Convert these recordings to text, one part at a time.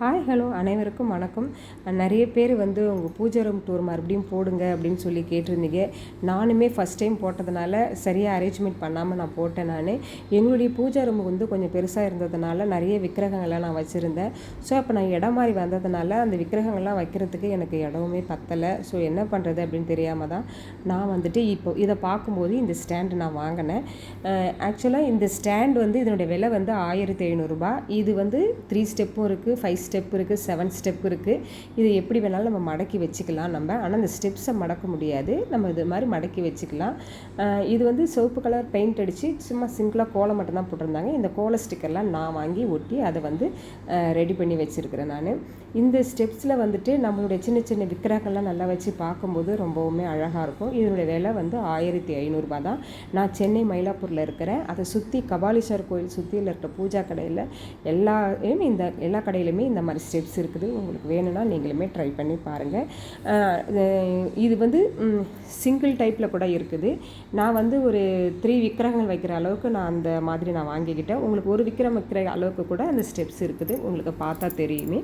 Hi hello அனைவருக்கும் வணக்கம். நிறைய பேர் வந்து உங்கள் பூஜை ரூம் டூர் மறுபடியும் போடுங்க அப்படின்னு சொல்லி கேட்டிருந்தீங்க. நானுமே ஃபஸ்ட் டைம் போட்டதுனால சரியாக அரேஞ்ச்மெண்ட் பண்ணாமல் நான் போட்டேன் நான். எங்களுடைய பூஜை ரூம் வந்து கொஞ்சம் பெருசாக இருந்ததுனால நிறைய விக்கிரகங்கள்லாம் நான் வச்சுருந்தேன். ஸோ அப்போ நான் இடம் மாதிரி வந்ததுனால அந்த விக்கிரகங்கள்லாம் வைக்கிறதுக்கு எனக்கு இடமுமே பத்தலை. ஸோ என்ன பண்ணுறது அப்படின்னு தெரியாமல் தான் நான் வந்துட்டு இப்போ இதை பார்க்கும்போது இந்த ஸ்டாண்டு நான் வாங்கினேன். ஆக்சுவலாக இந்த ஸ்டாண்ட் வந்து இதனுடைய விலை வந்து ஆயிரத்தி ஐநூறுரூபா இது வந்து த்ரீ ஸ்டெப்பும் இருக்குது ஃபைவ் ஸ்டெப் இருக்குது செவன் ஸ்டெப் இருக்குது இது எப்படி வேணாலும் நம்ம மடக்கி வச்சுக்கலாம் நம்ம. ஆனால் அந்த ஸ்டெப்ஸை மடக்க முடியாது. நம்ம இது மாதிரி மடக்கி வச்சுக்கலாம். இது வந்து சிவப்பு கலர் பெயிண்ட் அடித்து சும்மா சிம்பிளாக கோலம் மட்டும்தான் போட்டிருந்தாங்க. இந்த கோல ஸ்டிக்கர்லாம் நான் வாங்கி ஒட்டி அதை வந்து ரெடி பண்ணி வச்சுருக்கிறேன் நான். இந்த ஸ்டெப்ஸில் வந்துட்டு நம்மளுடைய சின்ன சின்ன விக்கிரகங்கள்லாம் நல்லா வச்சு பார்க்கும்போது ரொம்பவுமே அழகாக இருக்கும். இதனுடைய விலை வந்து ஆயிரத்தி ஐநூறுரூபா தான். நான் சென்னை மயிலாப்பூரில் இருக்கிறேன். அதை சுற்றி கபாலீஸ்வர் கோயில் சுற்றியில் இருக்கிற பூஜா கடையில் எல்லாமே இந்த எல்லா கடையிலுமே இந்த மாதிரி ஸ்டெப்ஸ் இருக்குது. உங்களுக்கு வேணும்னா நீங்களுமே ட்ரை பண்ணி பாருங்கள் இது வந்து சிங்கிள் டைப்பில் கூட இருக்குது. நான் வந்து ஒரு த்ரீ விக்கிரகங்கள் வைக்கிற அளவுக்கு நான் அந்த மாதிரி நான் வாங்கிக்கிட்டேன். உங்களுக்கு ஒரு விக்கிரம் வைக்கிற அளவுக்கு கூட அந்த ஸ்டெப்ஸ் இருக்குது. உங்களுக்கு பார்த்தா தெரியுமே.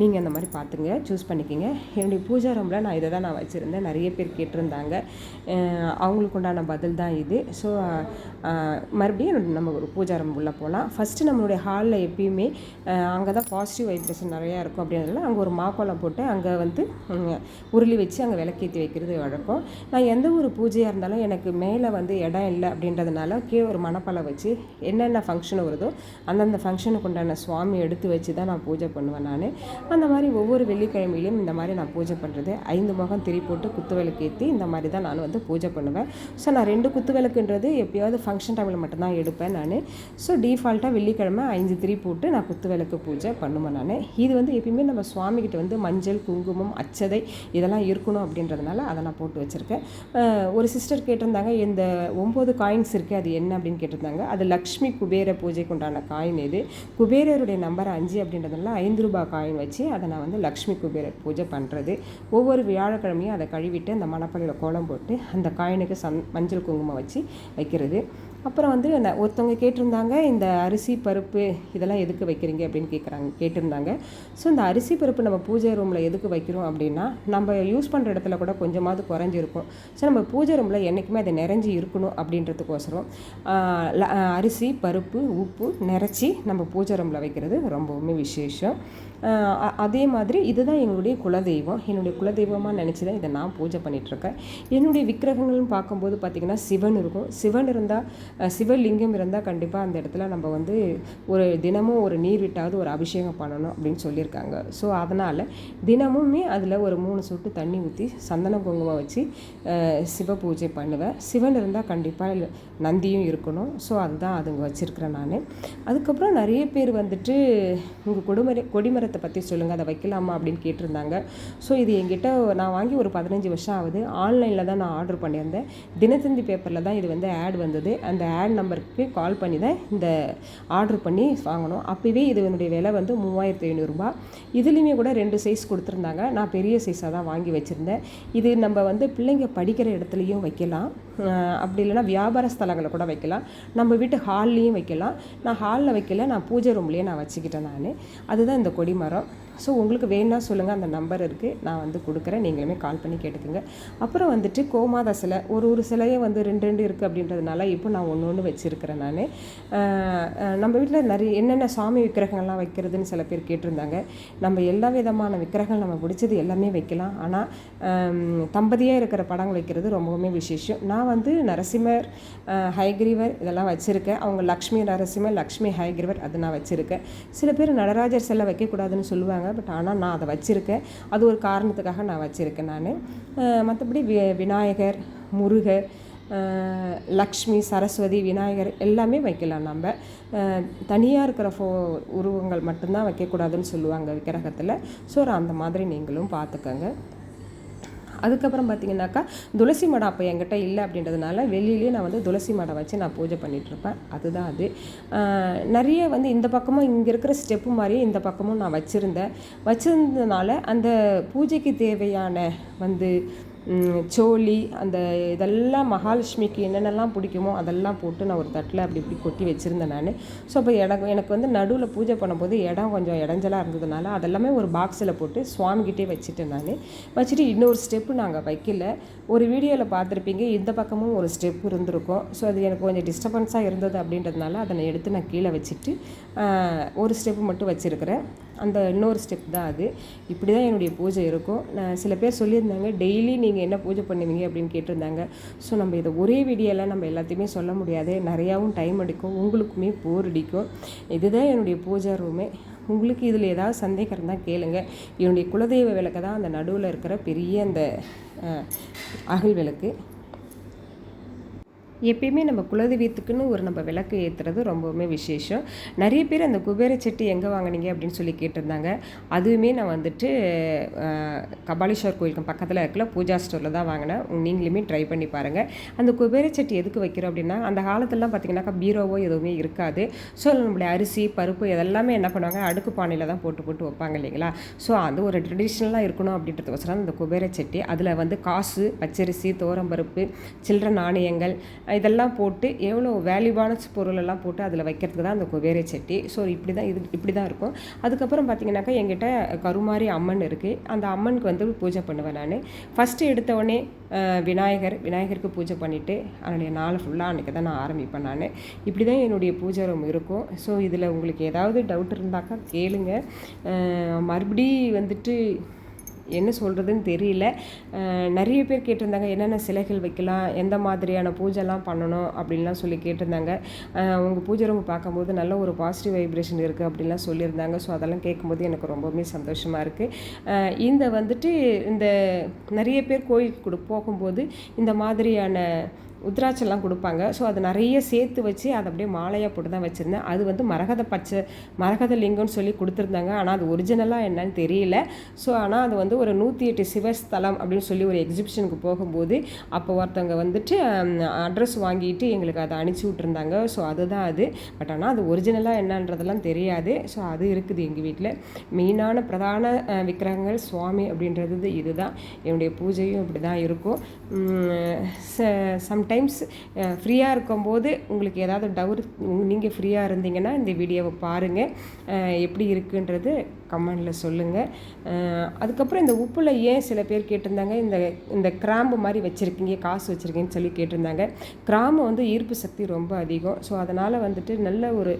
நீங்கள் அந்த மாதிரி பார்த்துங்க. சூஸ் பண்ணிக்கோங்க. என்னுடைய பூஜா ரூமில் நான் இதை தான் நான் வச்சுருந்தேன். நிறைய பேர் கேட்டிருந்தாங்க. அவங்களுக்கு உண்டான பதில் தான் இது. ஸோ மறுபடியும் நம்ம ஒரு பூஜா ரூம் உள்ளே போகலாம் ஃபஸ்ட்டு நம்மளுடைய ஹாலில் எப்பயுமே அங்கே தான் பாசிட்டிவ் வைப்ரேஷன் நிறையா இருக்கும் அப்படின்றதுல அங்கே ஒரு மாக்கோலம் போட்டு அங்கே வந்து உருளி வச்சு அங்கே விளக்கேற்றி வைக்கிறது வழக்கம். நான் எந்த ஒரு பூஜையாக இருந்தாலும் எனக்கு மேலே வந்து இடம் இல்லை அப்படின்றதுனால கீழே ஒரு மணப்பலை வச்சு என்னென்ன ஃபங்க்ஷன் வருதோ அந்தந்த ஃபங்க்ஷனுக்கு உண்டான சுவாமி எடுத்து வச்சு தான் நான் பூஜை பண்ணுவேன் நான். அந்த மாதிரி ஒவ்வொரு வெள்ளிக்கிழமையிலையும் இந்த மாதிரி நான் பூஜை பண்ணுறது ஐந்து முகம் திரி போட்டு குத்துவிளக்கு விளக்கேற்றி இந்த மாதிரி தான் நான் வந்து பூஜை பண்ணுவேன். ஸோ நான் ரெண்டு குத்து விளக்குன்றது ஃபங்க்ஷன் டைமில் மட்டும்தான் எடுப்பேன் நான். ஸோ டிஃபால்ட்டாக வெள்ளிக்கிழமை ஐந்து திரி போட்டு நான் குத்து விளக்கு பூஜை பண்ணுவேன் நான். இது வந்து எப்பயுமே நம்ம சுவாமிகிட்ட வந்து மஞ்சள் குங்குமம் அச்சதை இதெல்லாம் இருக்கணும் அப்படின்றதுனால அதை நான் போட்டு வச்சுருக்கேன். ஒரு சிஸ்டர் கேட்டிருந்தாங்க இந்த ஒம்பது காயின்ஸ் இருக்குது அது என்ன அப்படின்னு கேட்டிருந்தாங்க. அது லக்ஷ்மி குபேர பூஜைக்கு உண்டான காயின் இது. குபேரருடைய நம்பர் அஞ்சு அப்படின்றதுனால ஐந்து ரூபாய் காயின் வச்சு அதை நான் வந்து லக்ஷ்மி குபேரர் பூஜை பண்ணுறது ஒவ்வொரு வியாழக்கிழமையும் அதை கழுவிட்டு அந்த மணப்பள்ளியில் கோலம் போட்டு அந்த காயினுக்கு சந் மஞ்சள் குங்குமம் வச்சு வைக்கிறது. அப்புறம் வந்து ஒருத்தவங்க கேட்டிருந்தாங்க இந்த அரிசி பருப்பு இதெல்லாம் எதுக்கு வைக்கிறீங்க அப்படின்னு கேட்குறாங்க கேட்டிருந்தாங்க. ஸோ இந்த அரிசி பருப்பு நம்ம பூஜை ரூமில் எதுக்கு வைக்கிறோம் அப்படின்னா நம்ம யூஸ் பண்ணுற இடத்துல கூட கொஞ்சமாவது குறைஞ்சிருக்கும். ஸோ நம்ம பூஜை ரூமில் என்றைக்குமே அது நிறைஞ்சி இருக்கணும் அப்படின்றதுக்கோசரம் அரிசி பருப்பு உப்பு நிறச்சி நம்ம பூஜை ரூமில் வைக்கிறது ரொம்பவுமே விசேஷம். அதே மாதிரி இதுதான் எங்களுடைய குலதெய்வம். என்னுடைய குலதெய்வமாக நினச்சி தான் இதை நான் பூஜை பண்ணிகிட்ருக்கேன் என்னுடைய விக்கிரகங்கள்னு பார்க்கும்போது பார்த்திங்கன்னா சிவன் இருக்கும். சிவன் இருந்தால் சிவலிங்கம் இருந்தால் கண்டிப்பாக அந்த இடத்துல நம்ம வந்து ஒரு தினமும் ஒரு நீர் விட்டாவது ஒரு அபிஷேகம் பண்ணணும் அப்படின்னு சொல்லியிருக்காங்க. ஸோ அதனால் தினமுமே அதில் ஒரு மூணு சொட்டு தண்ணி ஊற்றி சந்தன குங்குமம் வச்சு சிவ பூஜை பண்ணுவேன். சிவன் இருந்தால் கண்டிப்பாக நந்தியும் இருக்கணும். ஸோ அதுதான் அதுங்க வச்சுருக்கிறேன் நான். அதுக்கப்புறம் நிறைய பேர் வந்துட்டு உங்கள் கொடுமரை கொடிமரத்தை பற்றி சொல்லுங்கள் அதை வைக்கலாமா அப்படின்னு கேட்டிருந்தாங்க. ஸோ இது என்கிட்ட நான் வாங்கி ஒரு பதினஞ்சு வருஷம் ஆகுது. ஆன்லைனில் தான் நான் ஆர்டர் பண்ணியிருந்தேன். தினத்தந்தி பேப்பரில் தான் இது வந்து ஆட் வந்தது. அந்த ஆட் நம்பருக்கு கால் பண்ணி தான் இந்த ஆர்டர் பண்ணி வாங்கணும் அப்போவே இது என்னுடைய விலை வந்து மூவாயிரத்து ஐநூறுரூபா இதுலேயுமே கூட ரெண்டு சைஸ் கொடுத்துருந்தாங்க. நான் பெரிய சைஸாக தான் வாங்கி வச்சுருந்தேன். இது நம்ம வந்து பிள்ளைங்க படிக்கிற இடத்துலையும் வைக்கலாம். அப்படி இல்லைனா வியாபார ஸ்தலங்களை கூட வைக்கலாம். நம்ம வீட்டு ஹால்லையும் வைக்கலாம். நான் ஹாலில் வைக்கல. நான் பூஜை ரூம்லேயே நான் வச்சுக்கிட்டேன் நான். அதுதான் இந்த கொடிமரம் ஸோ உங்களுக்கு வேணா சொல்லுங்கள் அந்த நம்பர் இருக்குது நான் வந்து கொடுக்குறேன். நீங்களுமே கால் பண்ணி கேட்டுக்கோங்க. அப்புறம் வந்துட்டு கோமாதா சிலை ஒரு ஒரு சிலையே வந்து ரெண்டு ரெண்டு இருக்குது அப்படின்றதுனால இப்போ நான் ஒன்று ஒன்று வச்சுருக்கிறேன் நான். நம்ம வீட்டில் நிறைய என்னென்ன சாமி விக்கிரகங்கள்லாம் வைக்கிறதுன்னு சில பேர் கேட்டிருந்தாங்க. நம்ம எல்லா விதமான விக்கிரகங்கள் நம்ம பிடிச்சது எல்லாமே வைக்கலாம். ஆனால் தம்பதியாக இருக்கிற படங்கள் வைக்கிறது ரொம்பவுமே விசேஷம். நான் வந்து நரசிம்மர் ஹைகிரீவர் இதெல்லாம் வச்சுருக்கேன். அவங்க லக்ஷ்மி நரசிம்மர் லக்ஷ்மி ஹைகிரீவர் அது நான் வச்சுருக்கேன். சில பேர் நடராஜர் சிலை வைக்கக்கூடாதுன்னு சொல்லுவாங்க. சொல்கிறாங்க பட் ஆனால் நான் அதை வச்சுருக்கேன். அது ஒரு காரணத்துக்காக நான் வச்சுருக்கேன் நான். மற்றபடி வி விநாயகர் முருகர் லக்ஷ்மி சரஸ்வதி விநாயகர் எல்லாமே வைக்கலாம் நம்ம. தனியாக இருக்கிற ஃபோ உருவங்கள் மட்டும்தான் வைக்கக்கூடாதுன்னு சொல்லுவாங்க விக்கிரகத்தில். ஸோ அந்த மாதிரி நீங்களும் பார்த்துக்கோங்க. அதுக்கப்புறம் பார்த்தீங்கன்னாக்கா துளசி மடம் அப்போ என்கிட்ட இல்லை அப்படின்றதுனால வெளியிலேயே நான் வந்து துளசி மடம் வச்சு நான் பூஜை பண்ணிகிட்ருப்பேன் அதுதான் அது. நிறைய வந்து இந்த பக்கமும் இங்கே இருக்கிற ஸ்டெப்பு மாதிரியே இந்த பக்கமும் நான் வச்சுருந்தேன். வச்சுருந்ததுனால அந்த பூஜைக்கு தேவையான வந்து சோளி அந்த இதெல்லாம் மகாலட்சுமிக்கு என்னென்னலாம் பிடிக்குமோ அதெல்லாம் போட்டு நான் ஒரு தட்டில் அப்படி இப்படி கொட்டி வச்சுருந்தேன் நான். ஸோ அப்போ எனக்கு எனக்கு வந்து நடுவில் பூஜை பண்ணும்போது இடம் கொஞ்சம் இடைஞ்சலாக இருந்ததுனால அதெல்லாமே ஒரு பாக்ஸில் போட்டு சுவாமிகிட்டே வச்சுட்டேன் நான். வச்சுட்டு இன்னொரு ஸ்டெப்பு நாங்கள் வைக்கல. ஒரு வீடியோவில் பார்த்துருப்பீங்க இந்த பக்கமும் ஒரு ஸ்டெப் இருந்திருக்கும். ஸோ அது எனக்கு கொஞ்சம் டிஸ்டர்பன்ஸாக இருந்தது அப்படின்றதுனால அதை நான் எடுத்து நான் கீழே வச்சுட்டு ஒரு ஸ்டெப்பு மட்டும் வச்சுருக்கிறேன். அந்த இன்னொரு ஸ்டெப் தான் அது. இப்படி தான் என்னுடைய பூஜை இருக்கும். நான் சில பேர் சொல்லியிருந்தாங்க டெய்லி நீங்கள் என்ன பூஜை பண்ணுவீங்க? அப்படின்னு கேட்டிருந்தாங்க. ஸோ நம்ம இதை ஒரே வீடியோவில் நம்ம எல்லாத்தையுமே சொல்ல முடியாது. நிறையாவும் டைம் எடுக்கும். உங்களுக்குமே போர் அடிக்கும். இதுதான் என்னுடைய பூஜை ரூமே உங்களுக்கு இதில் ஏதாவது சந்தேகம் இருந்தால் கேளுங்க. என்னுடைய குலதெய்வ விளக்கு தான் அந்த நடுவில் இருக்கிற பெரிய அந்த அகல் விளக்கு. எப்பயுமே நம்ம குலதெய்வத்துக்குன்னு ஒரு நம்ம விளக்கு ஏற்றுறது ரொம்பவுமே விசேஷம். நிறைய பேர் அந்த குபேர செட்டி எங்கே வாங்குனீங்க அப்படின்னு சொல்லி கேட்டிருந்தாங்க. அதுவுமே நான் வந்துட்டு கபாலீஸ்வர் கோயிலுக்கு பக்கத்தில் இருக்கல பூஜா ஸ்டோரில் தான் வாங்கினேன். நீங்களுமே ட்ரை பண்ணி பாருங்கள் அந்த குபேர செட்டி எதுக்கு வைக்கிறோம் அப்படின்னா அந்த காலத்துலலாம் பார்த்தீங்கன்னாக்கா பீரோவோ எதுவுமே இருக்காது. ஸோ நம்மளுடைய அரிசி பருப்பு இதெல்லாமே என்ன பண்ணுவாங்க? அடுக்கு பானையில் தான் போட்டு போட்டு வைப்பாங்க இல்லைங்களா? ஸோ அது ஒரு ட்ரெடிஷ்னலாக இருக்கணும் அப்படின்றதுக்கோசரம் அந்த குபேர செட்டி. அதில் வந்து காசு பச்சரிசி தோரம்பருப்பு சில்லற நாணயங்கள் இதெல்லாம் போட்டு எவ்வளோ வேல்யூபான பொருளெல்லாம் போட்டு அதில் வைக்கிறதுக்கு தான் அந்த குபேர சட்டி. ஸோ இப்படி தான் இது இப்படி தான் இருக்கும். அதுக்கப்புறம் பார்த்தீங்கன்னாக்கா எங்கிட்ட கருமாரி அம்மன் இருக்குது அந்த அம்மனுக்கு வந்து பூஜை பண்ணுவேன் நான். ஃபஸ்ட்டு எடுத்தவொடனே விநாயகர் விநாயகருக்கு பூஜை பண்ணிவிட்டு அதனுடைய நாள் ஃபுல்லாக அன்றைக்கி தான் நான் ஆரம்பிப்பேன் நான். இப்படி தான் என்னுடைய பூஜை ரூம் இருக்கும். ஸோ இதில் உங்களுக்கு ஏதாவது டவுட் இருந்தாக்கா கேளுங்க. மறுபடி வந்துட்டு என்ன சொல்கிறதுன்னு தெரியல. நிறைய பேர் கேட்டிருந்தாங்க என்னென்ன சிலைகள் வைக்கலாம் எந்த மாதிரியான பூஜைலாம் பண்ணணும் அப்படின்லாம் சொல்லி கேட்டிருந்தாங்க. உங்கள் பூஜை ரூம் பார்க்கும்போது நல்ல ஒரு பாசிட்டிவ் வைப்ரேஷன் இருக்குது அப்படின்லாம் சொல்லியிருந்தாங்க. ஸோ அதெல்லாம் கேட்கும்போது எனக்கு ரொம்பவுமே சந்தோஷமாக இருக்குது இந்த வந்துட்டு இந்த நிறைய பேர் கோயிலுக்கு கூட போகும்போது இந்த மாதிரியான உத்ராட்சம்லாம் கொடுப்பாங்க. ஸோ அது நிறைய சேர்த்து வச்சு அதை அப்படியே மாலையாக போட்டு தான் வச்சுருந்தேன். அது வந்து மரகத பச்சை மரகத லிங்கம்னு சொல்லி கொடுத்துருந்தாங்க. ஆனால் அது ஒரிஜினலாக என்னன்னு தெரியல. ஸோ ஆனால் அது வந்து ஒரு நூற்றி எட்டு சிவஸ்தலம் அப்படின்னு சொல்லி ஒரு எக்ஸிபிஷனுக்கு போகும்போது அப்போ ஒருத்தவங்க வந்துட்டு அட்ரஸ் வாங்கிட்டு எங்களுக்கு அதை அனுப்பிச்சி விட்ருந்தாங்க ஸோ அதுதான் அது. பட் ஆனால் அது ஒரிஜினலாக என்னன்றதெல்லாம் தெரியாது. ஸோ அது இருக்குது எங்கள் வீட்டில் மெயினான பிரதான விக்கிரகங்கள் சுவாமி அப்படின்றது இதுதான் என்னுடைய பூஜையும் இப்படி தான் இருக்கும் சம்டைம்ஸ் ஃப்ரீயாக இருக்கும்போது உங்களுக்கு ஏதாவது டவுட் நீங்கள் ஃப்ரீயாக இருந்தீங்கன்னா இந்த வீடியோவை பாருங்கள் எப்படி இருக்குன்றது கமெண்டில் சொல்லுங்கள் அதுக்கப்புறம் இந்த உப்பில் ஏன் சில பேர் கேட்டிருந்தாங்க இந்த இந்த கிராம்பு மாதிரி வச்சுருக்கீங்க காசு வச்சுருக்கீங்கன்னு சொல்லி கேட்டிருந்தாங்க. கிராம்பு வந்து ஈர்ப்பு சக்தி ரொம்ப அதிகம். ஸோ அதனால் வந்துட்டு நல்ல ஒரு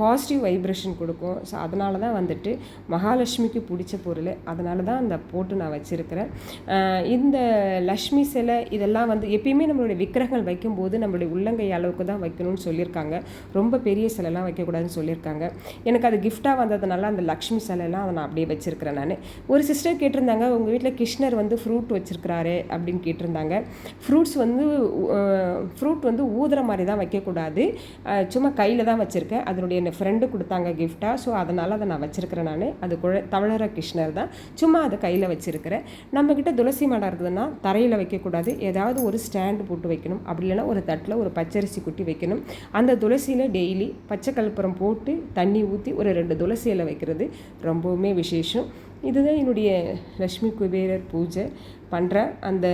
பாசிட்டிவ் வைப்ரேஷன் கொடுக்கும். ஸோ அதனால தான் வந்துட்டு மகாலட்சுமிக்கு பிடிச்ச பொருள். அதனால தான் அந்த போட்டு நான் வச்சுருக்கிறேன். இந்த லக்ஷ்மி சிலை இதெல்லாம் வந்து எப்பயுமே நம்மளுடைய விக்கிரகங்கள் வைக்கும்போது நம்மளுடைய உள்ளங்கை அளவுக்கு தான் வைக்கணும்னு சொல்லியிருக்காங்க. ரொம்ப பெரிய சிலைலாம் வைக்கக்கூடாதுன்னு சொல்லியிருக்காங்க. எனக்கு அது கிஃப்டாக வந்ததுனால அந்த லக்ஷ்மி சிலைலாம் அதை நான் அப்படியே வச்சுருக்கிறேன் நான். ஒரு சிஸ்டர் கேட்டிருந்தாங்க உங்கள் வீட்டில் கிருஷ்ணர் வந்து ஃப்ரூட் வச்சுருக்கிறாரு அப்படின்னு கேட்டிருந்தாங்க. ஃப்ரூட்ஸ் வந்து ஃப்ரூட் வந்து ஊதுற மாதிரி தான் வைக்கக்கூடாது. சும்மா கையில் தான் வச்சுருக்கேன். அதனுடைய என் ஃப்ரெண்டு கொடுத்தாங்க கிஃப்டாக ஸோ அதனால் அதை நான் வச்சுருக்கிறேன் நான். அது குழ தவழற கிருஷ்ணர் தான். சும்மா அதை கையில் வச்சுருக்கிறேன். நம்மக்கிட்ட துளசி மடம் இருக்குதுன்னா தரையில் வைக்கக்கூடாது. ஏதாவது ஒரு ஸ்டாண்டு போட்டு வைக்கணும். அப்படி இல்லைன்னா ஒரு தட்டில் ஒரு பச்சரிசி குட்டி வைக்கணும். அந்த துளசியில் டெய்லி பச்சை கற்பூரம் போட்டு தண்ணி ஊற்றி ஒரு ரெண்டு துளசி இலை வைக்கிறது ரொம்பவுமே விசேஷம். இதுதான் என்னுடைய லக்ஷ்மி குபேரர் பூஜை பண்ணுற அந்த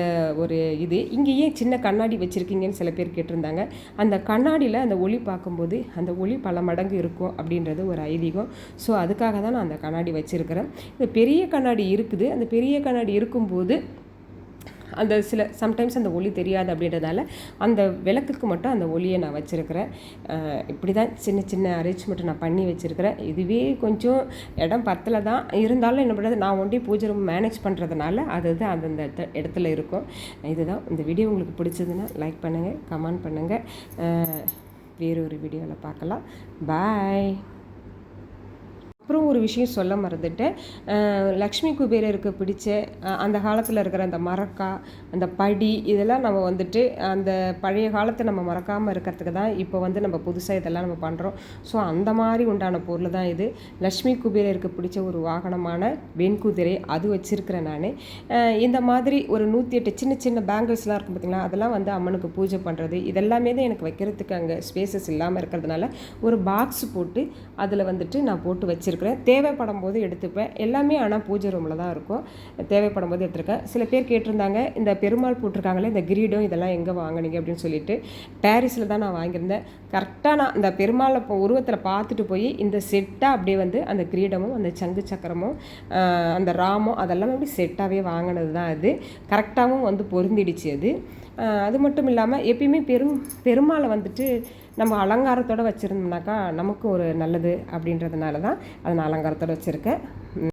ஒரு இது. இங்கே ஏன் சின்ன கண்ணாடி வச்சுருக்கீங்கன்னு சில பேர் கேட்டிருந்தாங்க. அந்த கண்ணாடியில் அந்த ஒளி பார்க்கும்போது அந்த ஒளி பல மடங்கு இருக்கும் அப்படின்றது ஒரு ஐதீகம். ஸோ அதுக்காக தான் நான் அந்த கண்ணாடி வச்சுருக்கிறேன். இந்த பெரிய கண்ணாடி இருக்குது. அந்த பெரிய கண்ணாடி இருக்கும்போது அந்த சில சம்டைம்ஸ் அந்த ஒளி தெரியாது அப்படின்றதால அந்த விளக்குக்கு மட்டும் அந்த ஒளியை நான் வச்சுருக்கிறேன். இப்படி தான் சின்ன சின்ன அரேஞ்ச்மெண்ட் நான் பண்ணி வச்சுருக்கிறேன். இதுவே கொஞ்சம் இடம் பத்தில் தான் இருந்தாலும் என்ன பண்ணுறது நான் ஒண்டி பூஜை ரூம் மேனேஜ் பண்ணுறதுனால அது தான் அந்தந்த இடத்துல இருக்கும். இதுதான். இந்த வீடியோ உங்களுக்கு பிடிச்சதுன்னா லைக் பண்ணுங்கள் கமெண்ட் பண்ணுங்கள் வேறொரு வீடியோவில் பார்க்கலாம். பாய் அப்புறம் ஒரு விஷயம் சொல்ல மறந்துட்டேன். லக்ஷ்மி குபேரருக்கு பிடிச்ச அந்த காலத்தில் இருக்கிற அந்த மரக்கா அந்த படி இதெல்லாம் நம்ம வந்துட்டு அந்த பழைய காலத்தை நம்ம மறக்காமல் இருக்கிறதுக்கு தான் இப்போ வந்து நம்ம புதுசாக இதெல்லாம் நம்ம பண்ணுறோம் ஸோ அந்த மாதிரி உண்டான பொருள் தான் இது. லக்ஷ்மி குபேரருக்கு பிடிச்ச ஒரு வாகனமான வெண்குதிரை அது வச்சுருக்கிறேன் நான். இந்த மாதிரி ஒரு நூற்றி எட்டு சின்ன சின்ன பேங்கிள்ஸ்லாம் இருக்கும் பார்த்திங்களா அதெல்லாம் வந்து அம்மனுக்கு பூஜை பண்ணுறது இதெல்லாமே தான் எனக்கு வைக்கிறதுக்கு அங்கே ஸ்பேசஸ் இல்லாமல் இருக்கிறதுனால ஒரு பாக்ஸ் போட்டு அதில் வந்துட்டு நான் போட்டு வச்சுருக்கேன். வச்சுருக்கிறேன் தேவைப்படும் போது எடுத்துப்பேன். எல்லாமே ஆனால் பூஜை ரூமில் தான் இருக்கும். தேவைப்படும் போது எடுத்திருக்கேன். சில பேர் கேட்டிருந்தாங்க இந்த பெருமாள் போட்டிருக்காங்களே இந்த கிரீடம் இதெல்லாம் எங்கே வாங்கினீங்க அப்படின்னு சொல்லிட்டு. பாரிஸில் தான் நான் வாங்கியிருந்தேன். கரெக்டாக நான் இந்த பெருமாளை இப்போ உருவத்தில் பார்த்துட்டு போய் இந்த செட்டாக அப்படியே வந்து அந்த கிரீடமும் அந்த சங்கு சக்கரமும் அந்த ராமம் அதெல்லாம் அப்படி செட்டாகவே வாங்கினது தான் அது. கரெக்டாகவும் வந்து பொருந்திடுச்சு அது. அது மட்டும் இல்லாமல் எப்பயுமே பெரும் பெருமாளை வந்துட்டு நம்ம அலங்காரத்தோடு வச்சுருந்தோம்னாக்கா நமக்கு ஒரு நல்லது அப்படின்றதுனால தான் அதை நான் அலங்காரத்தோடு வச்சுருக்கேன்.